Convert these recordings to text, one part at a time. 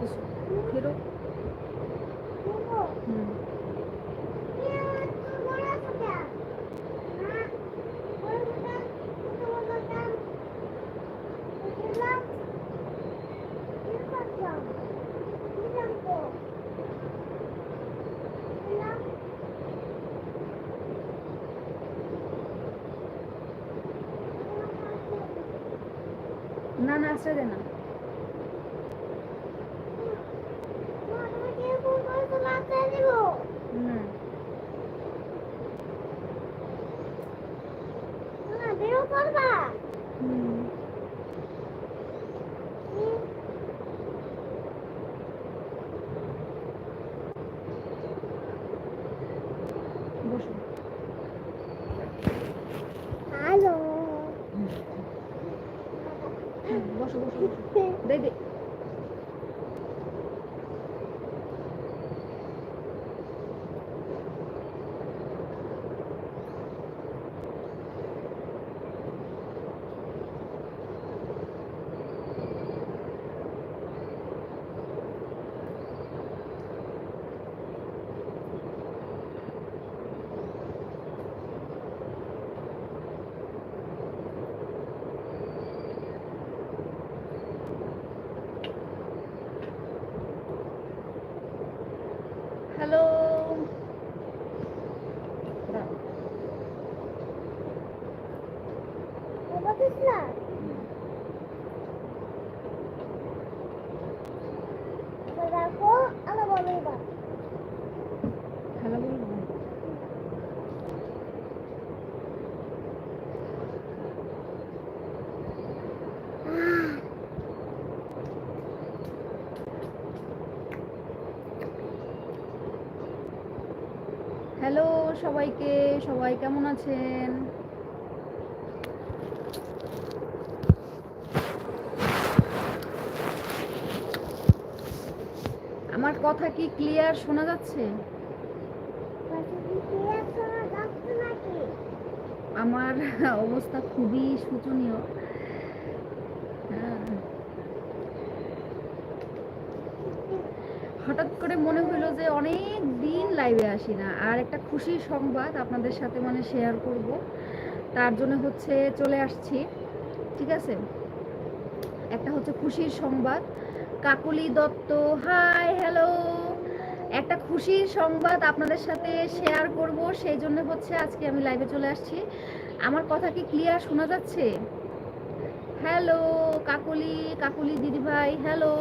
করতেছো? ফেরো না না দে না হুম বেরো করবা হুম বসো হ্যালো হুম, বসো বসো বসো দে দে হ্যালো বাবা কৃষ্ণা দেখো আমার বলো এবার হ্যালো বলব হ্যালো সবাইকে সবাই কেমন আছেন? আমার কথা কি ক্লিয়ার শোনা যাচ্ছে? আমার অবস্থা খুবই শোচনীয় হ্যাঁ। হঠাৎ করে মনে হলো যে অনেক দিন লাইভে আসি না। আর একটা খুশির সংবাদ আপনাদের সাথে মানে শেয়ার করব। তার জন্য হচ্ছে চলে আসছি, ঠিক আছে? একটা হচ্ছে খুশির সংবাদ। কাকুলি দত্ত হাই হ্যালো একটা খুশির সংবাদ আপনাদের সাথে শেয়ার করব। সেই জন্য হচ্ছে আজকে আমি লাইভে চলে আসছি। আমার কথা কি ক্লিয়ার শোনা যাচ্ছে? হ্যালো কাকুলি কাকুলি দিদিভাই হ্যালো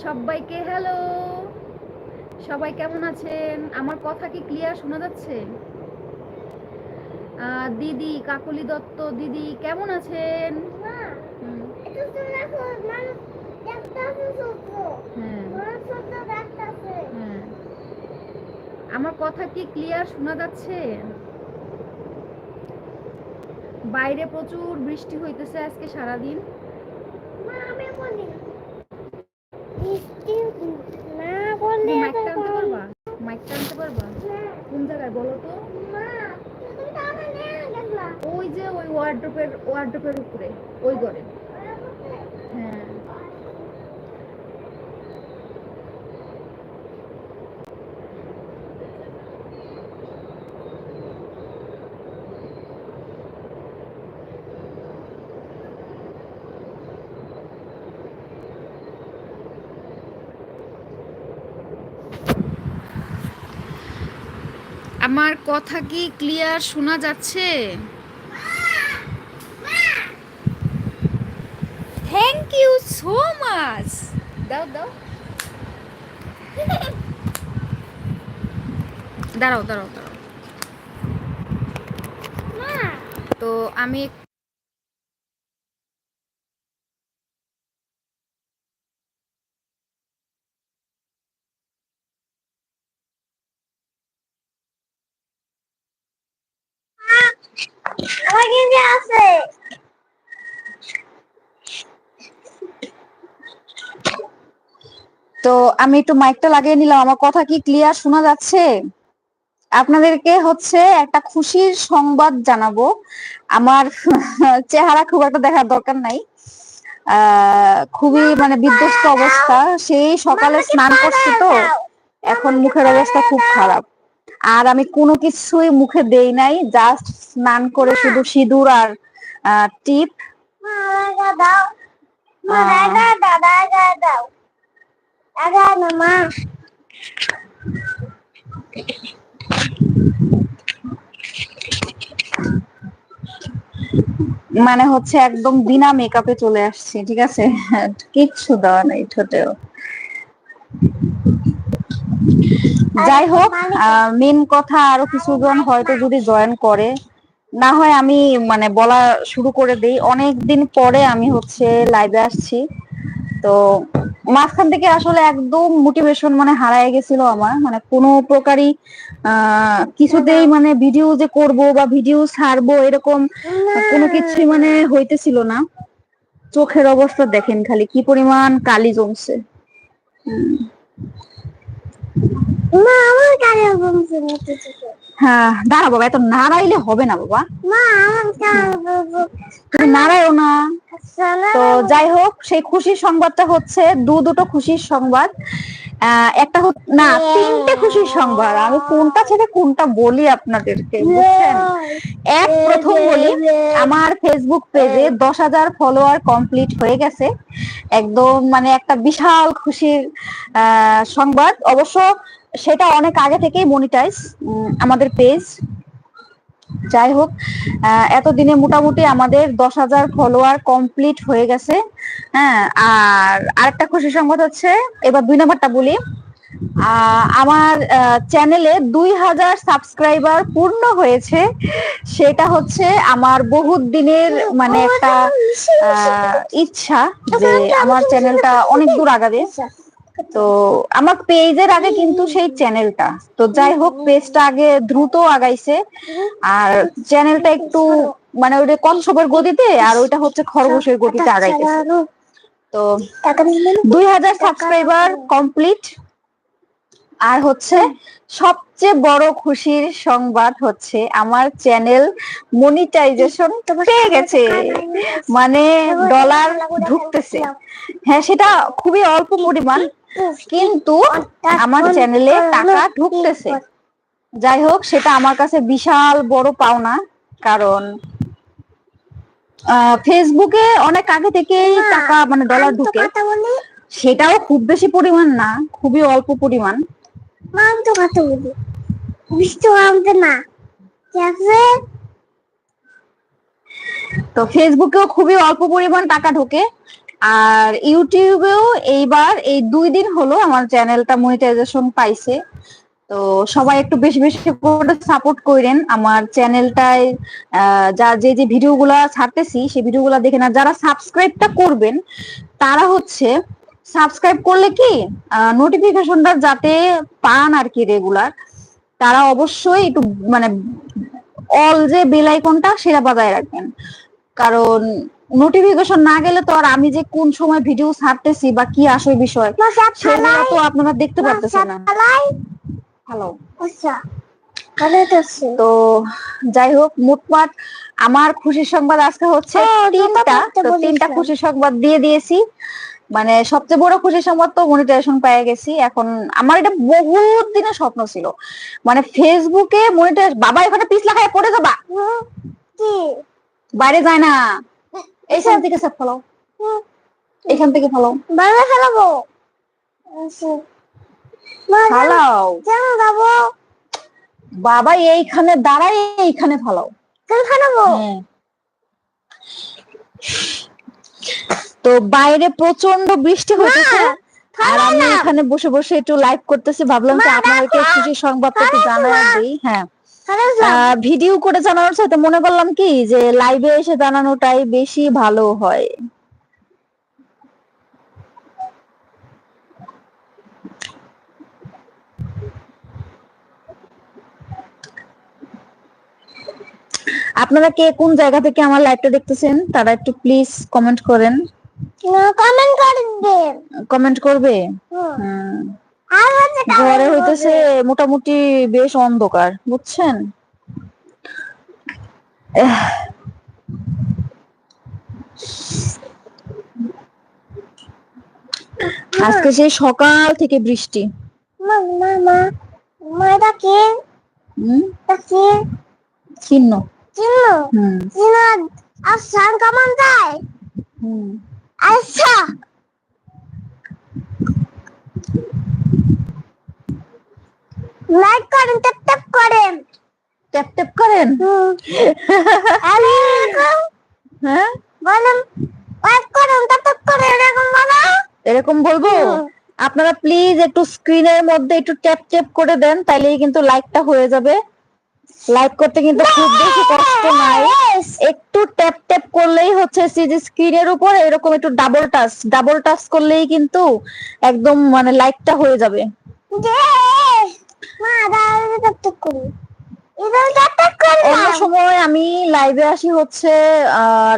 সবাইকে হ্যালো সবাই কেমন আছেন? আমার কথা কি ক্লিয়ার শোনা যাচ্ছে? দিদি কাকুলি দত্ত দিদি কেমন আছেন? হ্যাঁ। হ্যাঁ। আমার কথা কি ক্লিয়ার শোনা যাচ্ছে? বাইরে প্রচুর বৃষ্টি হইতেছে আজকে সারাদিন মাইকটা আনতে পারবা মাইকটা আনতে পারবা কোন জায়গায় বলো তো ওই যে ওই ওয়ার্ড্রোপের উপরে ওই ঘরে। হ্যাঁ। আমার কথা কি ক্লিয়ার শোনা যাচ্ছে থ্যাংক ইউ সো মাচ দাও দাও। দাঁড়াও দাঁড়াও দাঁড়াও। তো আমি আমার কিন্তু আছে তো আমি একটু মাইকটা লাগিয়ে নিলাম। আমার কথা কি ক্লিয়ার শোনা যাচ্ছে? আপনাদেরকে হচ্ছে একটা খুশির সংবাদ জানাব। আমার চেহারা খুব একটা দেখার দরকার নাই। খুবই মানে বিধ্বস্ত অবস্থা। সেই সকালে স্নান করছে তো, এখন মুখের অবস্থা খুব খারাপ। আর আমি কোনো কিছুই মুখে দেই নাই জাস্ট স্নান করে শুধু সিঁদুর আর টিপ। দাও দাও। মা মানে হচ্ছে একদম বিনা মেকআপে চলে আসছি ঠিক আছে? কিচ্ছু দেওয়া নেই ঠোঁটেও। যাই হোক মেন কথা আরও কিছুজন হয়তো যদি জয়েন করে না হয় আমি মানে বলা শুরু করে দেই। অনেক দিন পরে আমি হচ্ছে লাইভে আসছি। তো মাঝখান থেকে আসলে একদম মোটিভেশন মানে হারায় গেছিল আমার। মানে কোনো প্রকারই কিছুতেই মানে ভিডিও যে করব বা ভিডিও ছাড়বো এরকম কোনো কিছুই মানে হইতেছিল না। চোখের অবস্থা দেখেন খালি কি পরিমাণ কালি জমছে। মা আমার মতো থেকে হ্যাঁ দাঁড়া বাবা এত নাড়াইলে হবে না বাবা। তুমি নাড়াইও না। তো যাই হোক সেই খুশির সংবাদটা হচ্ছে দু দুটো খুশির সংবাদ। একটা না তিনটে খুশির সংবাদ। আমি কোনটা ছেড়ে কোনটা বলি আপনাদেরকে বুঝছেন? এক প্রথম বলি আমার ফেসবুক পেজে দশ হাজার ফলোয়ার কমপ্লিট হয়ে গেছে। একদম মানে একটা বিশাল খুশির আহ, সংবাদ। অবশ্য সেটা অনেক আগে থেকেই মনিটাইজ আমাদের পেজ যাই হোক এতদিনে মোটামুটি আমাদের দশ হাজার ফলোয়ার কমপ্লিট হয়ে গেছে। হ্যাঁ আর আরেকটা খুশি সংবাদ হচ্ছে, এবার দুই নম্বরটা বলি। আমার চ্যানেলে দুই হাজার সাবস্ক্রাইবার পূর্ণ হয়েছে। সেটা হচ্ছে আমার বহুত দিনের মানে একটা ইচ্ছা যে আমার চ্যানেলটা অনেক দূর আগাবে। তো আমার পেজের আগে কিন্তু সেই চ্যানেলটা তো যাই হোক পেজটা আগে দ্রুত আগাইছে। আর চ্যানেলটা একটু মানে ওইটা কচ্ছপের গতিতে আর ওইটা হচ্ছে খরগোশের গতিতে আগাইতেছে। তো দুই হাজার সাবস্ক্রাইবার কমপ্লিট আর হচ্ছে সবচেয়ে বড় খুশির সংবাদ হচ্ছে আমার চ্যানেল মনিটাইজেশন পেয়ে গেছে। মানে ডলার ঢুকতেছে। হ্যাঁ সেটা খুবই অল্প পরিমাণ কিন্তু আমার চ্যানেলে টাকা ঢুকতেছে। যাই হোক সেটা আমার কাছে বিশাল বড় পাওনা কারণ ফেসবুকে অনেক আগে থেকেই টাকা মানে ডলার ঢুকে। সেটাও খুব বেশি পরিমাণ না খুবই অল্প পরিমাণ। মা তো কথা বলি। বৃষ্টি আমাদের না। আছে? তো ফেসবুকেও খুবই অল্প পরিমাণ টাকা ঢোকে। আর ইউটিউবেও এইবার এই দুই দিন হলো আমার চ্যানেলটা মনিটাইজেশন পাইছে। তো সবাই একটু বেশি বেশি করে সাপোর্ট করেন। আমার চ্যানেলটায় যা যে যে ভিডিওগুলা ছাড়তেছি, সেই ভিডিওগুলা দেখে না, যারা সাবস্ক্রাইবটা করবেন, তারা হচ্ছে সাবস্ক্রাইব করলে কি নোটিফিকেশনটা যাতে পান আর কি রেগুলার তারা অবশ্যই একটু মানে অল যে বেল আইকনটা সেটা বাজায় রাখবেন। কারণ নোটিফিকেশন না গেলে তো আর আমি যে কোন সময় ভিডিও ছাড়তেছি বা কি আসল বিষয় সেগুলো তো আপনারা দেখতে পারতেছেন না। হ্যালো আচ্ছা তো যাই হোক মোটমাট আমার খুশির সংবাদ আজকে হচ্ছে তিনটা। তো তিনটা। খুশির সংবাদ দিয়ে দিয়েছি। মানে সবচেয়ে বড় খুশির সংবাদ তো মনিটাইজেশন পেয়ে গেছি। এখন আমার এটা বহুত দিনের স্বপ্ন ছিল। মানে ফেসবুকে মনিটাইজ বাবা এখানে পিছলা খায় পড়ে যাবা। কি? বাইরে যায় না। এইখান থেকে সব ফলো এখান থেকে ফলো বাইরে ফেলাবো। আচ্ছা। ফালাও কেন যাব? বাবা এইখানে দাঁড়াই এইখানে ফালাও কেন ফেলাবো? হ্যাঁ। তো বাইরে প্রচণ্ড বৃষ্টি হচ্ছে আর আমি এখানে বসে বসে একটু লাইভ করতেছি ভাবলাম যে আপনাদেরকে খুশি সংবাদটা একটু জানাই দিই হ্যাঁ। ভিডিও করে জানানোর সাথে মনে করলাম কি যে লাইভে এসে জানানোটাই বেশি ভালো হয়। আপনারা কে কোন জায়গা থেকে আমার লাইভটা দেখতেছেন? তারা একটু প্লিজ কমেন্ট করেন। কমেন্ট কমেন্ট করবে? ঘরে হইতেছে মোটামুটি বেশ অন্ধকার বুঝছেন? আজকে সেই সকাল থেকে বৃষ্টি। মা মা মা মা এটা কে? হুম? এটা কে? চিহ্ন আর সান কেমন যায় আচ্ছা। লাইক করেন ট্যাপ ট্যাপ করেন। ট্যাপ ট্যাপ করেন? হুম। আমি এরকম? হ্যাঁ? বলেন লাইক করেন ট্যাপ ট্যাপ করে এরকম বলো। এরকম বলব? আপনারা প্লিজ একটু স্ক্রিনের মধ্যে একটু ট্যাপ ট্যাপ করে দেন তাইলেই কিন্তু লাইকটা হয়ে যাবে। লাইক করতে কিন্তু খুব বেশি কষ্ট নাই একটু ট্যাপ ট্যাপ করলেই হচ্ছে যে স্ক্রিনের উপর এরকম একটু ডাবল টাচ ডাবল টাচ করলেই কিন্তু একদম মানে লাইকটা হয়ে যাবে অন্য সময় আমি লাইভে আসি হচ্ছে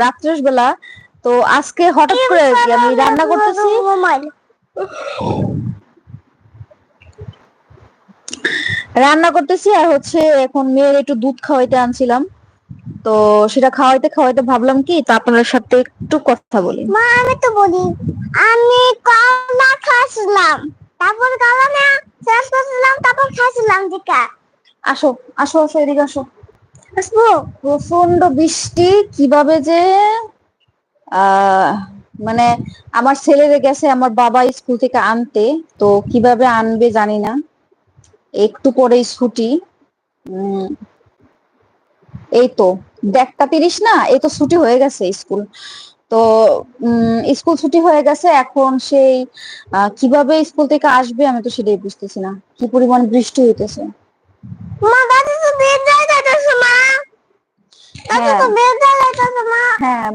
রাত্রের বেলা তো আজকে হঠাৎ করে আমি রান্না করতেছি রান্না করতেছি আর হচ্ছে এখন মেয়ের একটু দুধ খাওয়াইতে আনছিলাম। তো সেটা খাওয়াইতে খাওয়াইতে ভাবলাম কি তো আপনার সাথে একটু কথা বলি। মা আমি তো বলি আমি কলা খাচ্ছিলাম তারপর কলা না শেষ করছিলাম তারপর খাচ্ছিলাম দিকা। আসো আসো আসো এদিকে আসো। আসব? প্রচণ্ড বৃষ্টি কীভাবে যে মানে আমার ছেলেরে গেছে আমার বাবা স্কুল থেকে আনতে তো কীভাবে আনবে জানি না। একটু পরে ছুটি। উম, এই তো দেড়টা তিরিশ না? এই তো ছুটি হয়ে গেছে স্কুল। তো স্কুল ছুটি হয়ে গেছে এখন সেই কীভাবে স্কুল থেকে আসবে আমি তো সেটাই বুঝতেছি না। কি পরিমাণ বৃষ্টি হইতেছে। হ্যাঁ।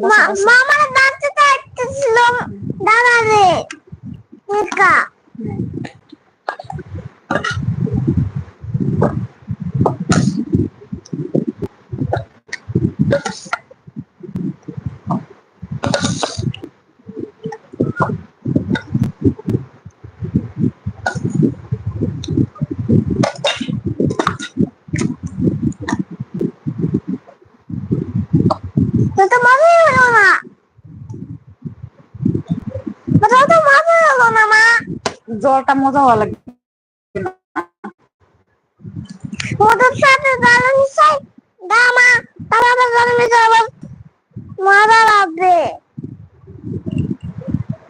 জলটা মজা হওয়া লাগবে ওদের সাথে দামা মজা লাগবে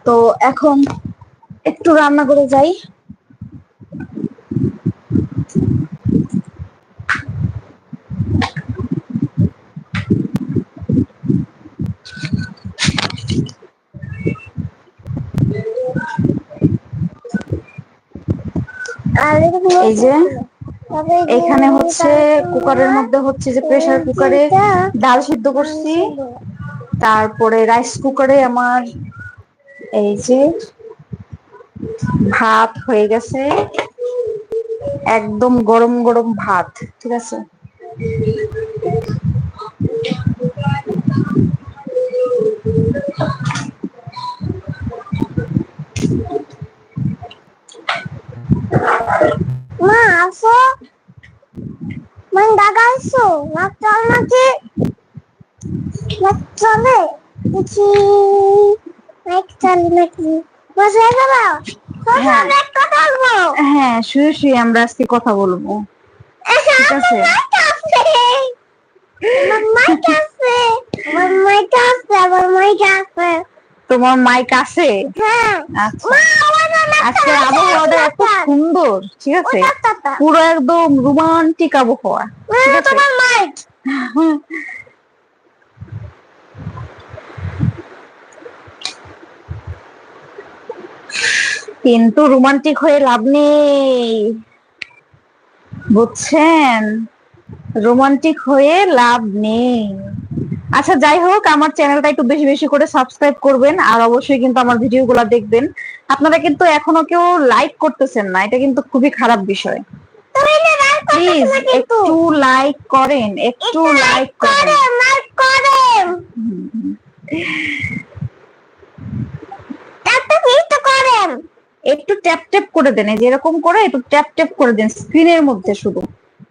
তো এখন একটু রান্না করে যাই। এই যে এখানে হচ্ছে কুকারের মধ্যে হচ্ছে যে প্রেসার কুকারে ডাল সিদ্ধ করছি। তারপরে রাইস কুকারে আমার এই যে ভাত হয়ে গেছে। একদম গরম গরম ভাত, ঠিক আছে? বসে গেল হ্যাঁ। হ্যাঁ শুয়ে শুয়ে আমরা আজকে কথা বলব। ঠিক আছে? তোমার মাইক আছে? হ্যাঁ। আচ্ছা। আজকে আবহাওয়াটা এত সুন্দর ঠিক আছে? পুরো একদম রোমান্টিক আবহাওয়া তোমার মাইক কিন্তু রোমান্টিক হয়ে লাভ নেই। বুঝছেন? রোমান্টিক হয়ে লাভ নেই। আচ্ছা যাই হোক আমার চ্যানেলটা একটু বেশি বেশি করে সাবস্ক্রাইব করবেন আর অবশ্যই কিন্তু আমার ভিডিওগুলো দেখবেন। আপনারা কিন্তু এখনও কেউ লাইক করতেছেন না এটা কিন্তু খুবই খারাপ বিষয়। প্লিজ একটু লাইক করেন একটু লাইক করেন। একটা ভিডিও করেন। একটু ট্যাপ ট্যাপ করে দেন এই যে এরকম করে একটু ট্যাপ ট্যাপ করে দেন স্ক্রিনের মধ্যে শুধু।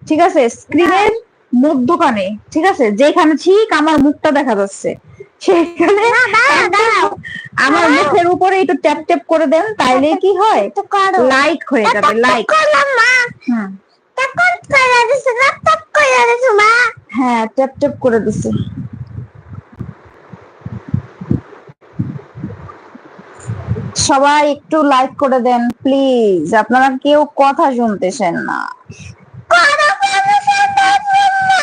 ঠিক আছে? স্ক্রিনের মধ্যখানে ঠিক আছে? যেখানে ঠিক আমার মুখটা দেখা যাচ্ছে। সেখানে আমার মুখ চোখের উপরে একটু ট্যাপ ট্যাপ করে দেন তাইলে কি হয়? লাইক হয়ে যাবে লাইক হ্যাঁ ট্যাপ ট্যাপ করে দিছি। সবাই একটু লাইক করে দেন প্লিজ আপনারা কেউ কথা শুনতেছেন না করো পারমিশন দিবেন না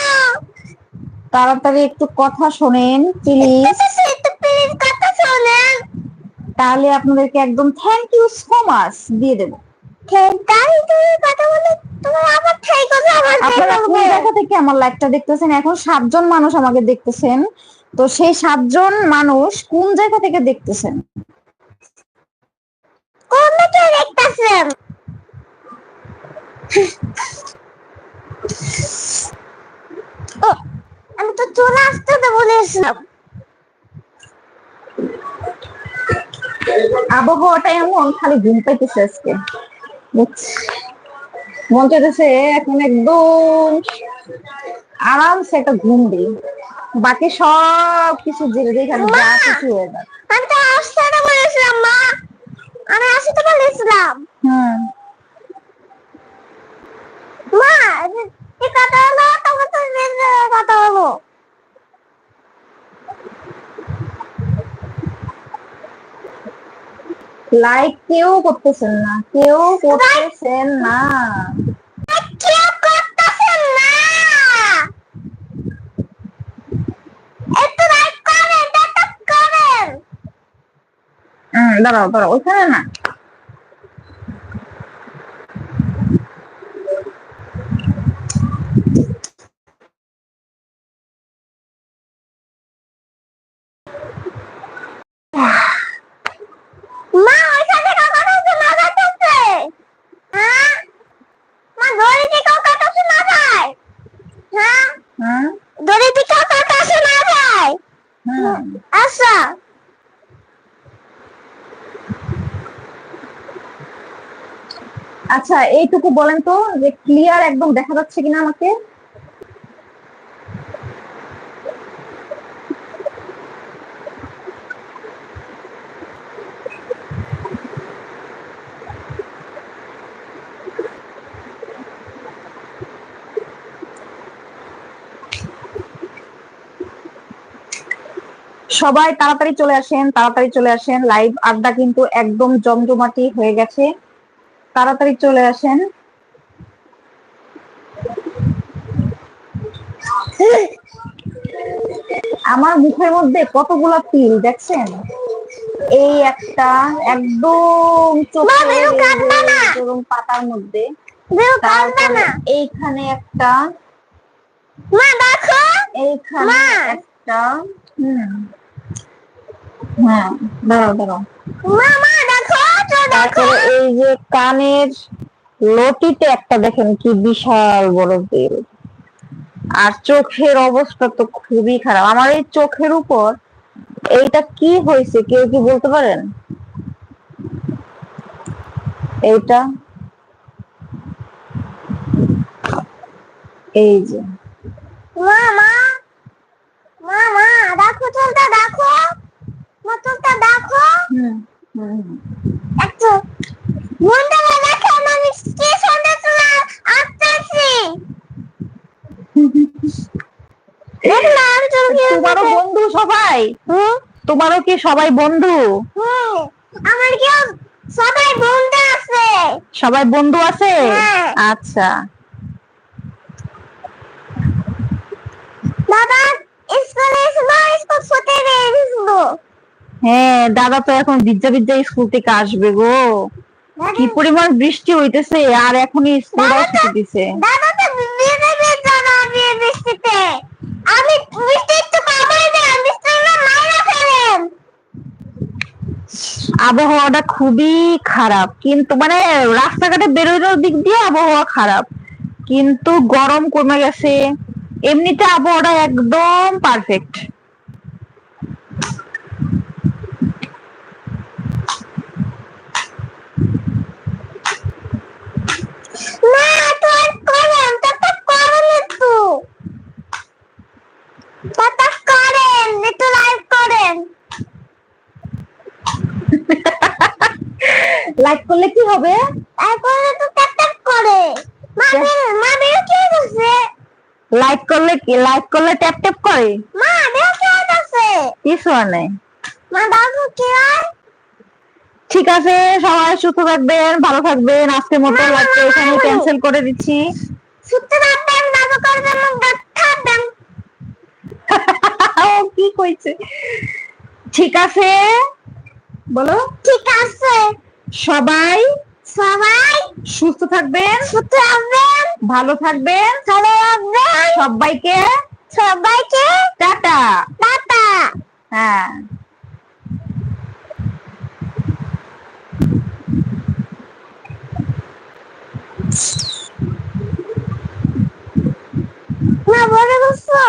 তাড়াতাড়ি একটু কথা শোনেন প্লিজ একটু প্লিজ কথা শুনেন তাহলে আপনাদেরকে একদম থ্যাংক ইউ সো মাচ দিয়ে দেবো। আমার আপনারা থেকে আমার লাইভটা দেখতেছেন? এখন সাতজন মানুষ আমাকে দেখতেছেন। তো সেই সাতজন মানুষ কোন জায়গা থেকে দেখতেছেন? আমি তো চলে আসতে তো বলেছিলাম আবহাওয়াটা এমন খালি ঘুম পাইতেছে আজকে। মন চাইতেছে এখন একদম আরামসে একটা ঘুম দিই। বাকি সব কিছু খালি যা কিছু হয়ে আমি তো আসতে তো বলেছিলাম মা! আমি আসতে বলেছিলাম হুম মা এই কথা হলো তখন তো নিজের কথা হলো লাইক কেউ করতেছেন না কেউ করতেছেন না। কেউ করতেছেন না। একটু লাইক করেন এটা করেন। হুম দাঁড়াও দাঁড়াও ওইখানে না মা ওইখানে কাকা শোনা যাচ্ছে হ্যাঁ মা দড়ি থেকে কাকা শোনা যায় হ্যাঁ হুম দড়ি থেকে কাকা শোনা যায় হুম আচ্ছা আচ্ছা এইটুকু বলেন তো যে ক্লিয়ার একদম দেখা যাচ্ছে কিনা আমাকে? সবাই তাড়াতাড়ি চলে আসেন, তাড়াতাড়ি চলে আসেন। লাইভ আড্ডা কিন্তু একদম জমজমাটি হয়ে গেছে। তাড়াতাড়ি চলে আসেন। আমার মুখের মধ্যে কতগুলা তিল দেখছেন? এই একটা একদম চোখে মা, বেরো কাঁদবা না। এবং পাতার মধ্যে। এইখানে একটা মা দেখো। এইখানে একটা হ্যাঁ দাঁড়াও দাঁড়াও। মা মা দেখো। তারপরে এই যে কানের লটিতে একটা দেখেন কি বিশাল বড় তেল। আর চোখের অবস্থা তো খুবই খারাপ। আমার এই চোখের উপর এইটা কি হয়েছে কেউ কি বলতে পারেন? এইটা এই যে। মা মা মা মা দেখো। চলতে দেখো দেখো। হুম। তোমারও বন্ধু সবাই তোমারও কি সবাই বন্ধু আমার কি সবাই বন্ধু আছে সবাই বন্ধু আছে। আচ্ছা দাদা স্কুলে স্কুল ছুটি দিয়ে হ্যাঁ দাদা তো এখন বিদ্যা বিদ্যা স্কুল থেকে আসবে গো। কি পরিমাণ বৃষ্টি হইতেছে আর এখনই স্কুলটাও ছুটি দিছে। দাদা তো বিয়ে দেবে দাদা বৃষ্টিতে। আমি বৃষ্টি একটু কমাই না বৃষ্টি মাইরা ফেলেন। আবহাওয়াটা খুবই খারাপ কিন্তু মানে রাস্তাঘাটে বেরোনোর দিক দিয়ে আবহাওয়া খারাপ। কিন্তু গরম কমে গেছে এমনিতে আবহাওয়াটা একদম পারফেক্ট না তোর করেন তাতা করেন একটু তাতা করেন একটু লাইভ করেন লাইক করলে কি হবে তারপরে তো ট্যাপ ট্যাপ করে মা বের- মা বের কি হচ্ছে লাইক করলে কি লাইক করলে ট্যাপ ট্যাপ করে? মা কি হচ্ছে কিছু নেই। মা বাবু কি হয় ঠিক আছে সবাই সুস্থ থাকবেন ভালো থাকবেন। আজকের মতো লাইভটা এখানে। ক্যান্সেল করে দিচ্ছি। সুত্র রাখবেন বাবু করবেন মুখ ডাক্তার ও কি কইছে? ঠিক আছে বলো। ঠিক আছে। সবাই সবাই সুস্থ থাকবেন। সুস্থ রাখবেন ভালো থাকবেন ভালো থাকবেন সবাইকে? সবাইকে। টাটা। টাটা। হ্যাঁ। না বলে বসো